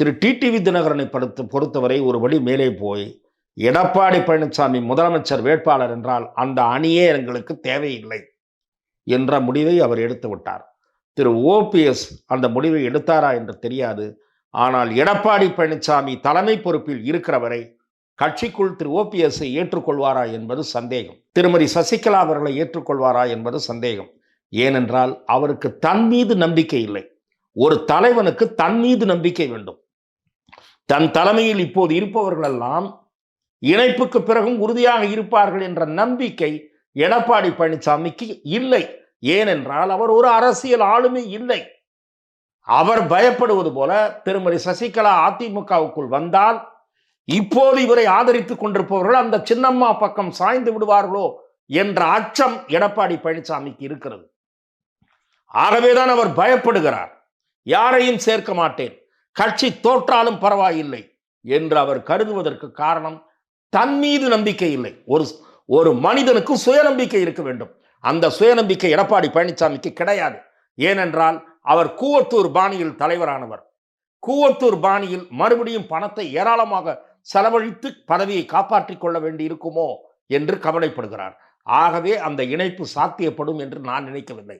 திரு TTV தினகரனை பொறுத்த பொறுத்தவரை ஒரு வழி மேலே போய் எடப்பாடி பழனிசாமி முதலமைச்சர் வேட்பாளர் என்றால் அந்த அணியே எங்களுக்கு தேவையில்லை என்ற முடிவை அவர் எடுத்து விட்டார். திரு ஓபிஎஸ் அந்த முடிவை எடுத்தாரா என்று தெரியாது. ஆனால் எடப்பாடி பழனிசாமி தலைமை பொறுப்பில் இருக்கிற வரை கட்சிக்குள் திரு ஓபிஎஸ்ஸை ஏற்றுக்கொள்வாரா என்பது சந்தேகம். திருமதி சசிகலா அவர்களை ஏற்றுக்கொள்வாரா என்பது சந்தேகம். ஏனென்றால் அவருக்கு தன் மீது நம்பிக்கை இல்லை. ஒரு தலைவனுக்கு தன் மீது நம்பிக்கை வேண்டும். தன் தலைமையில் இப்போது இருப்பவர்களெல்லாம் இணைப்புக்கு பிறகும் உறுதியாக இருப்பார்கள் என்ற நம்பிக்கை எடப்பாடி பழனிசாமிக்கு இல்லை. ஏனென்றால் அவர் ஒரு அரசியல் ஆளுமை இல்லை. அவர் பயப்படுவது போல திருமதி சசிகலா அதிமுகவுக்குள் வந்தால் இப்போது இவரை ஆதரித்துக் கொண்டிருப்பவர்கள் அந்த சின்னம்மா பக்கம் சாய்ந்து விடுவார்களோ என்ற அச்சம் எடப்பாடி பழனிசாமிக்கு இருக்கிறது. ஆகவேதான் அவர் பயப்படுகிறார். யாரையும் சேர்க்க மாட்டேன். கட்சி தோற்றாலும் பரவாயில்லை என்று அவர் கருதுவதற்கு காரணம் தன் மீது நம்பிக்கை இல்லை. ஒரு ஒரு மனிதனுக்கு சுயநம்பிக்கை இருக்க வேண்டும். அந்த சுயநம்பிக்கை எடப்பாடி பழனிசாமிக்கு கிடையாது. ஏனென்றால் அவர் கூவத்தூர் பாணியில் தலைவரானவர். கூவத்தூர் பாணியில் மறுபடியும் பணத்தை ஏராளமாக செலவழித்து பதவியை காப்பாற்றிக் கொள்ள வேண்டி இருக்குமோ என்று கவலைப்படுகிறார். ஆகவே அந்த இணைப்பு சாத்தியப்படும் என்று நான் நினைக்கவில்லை.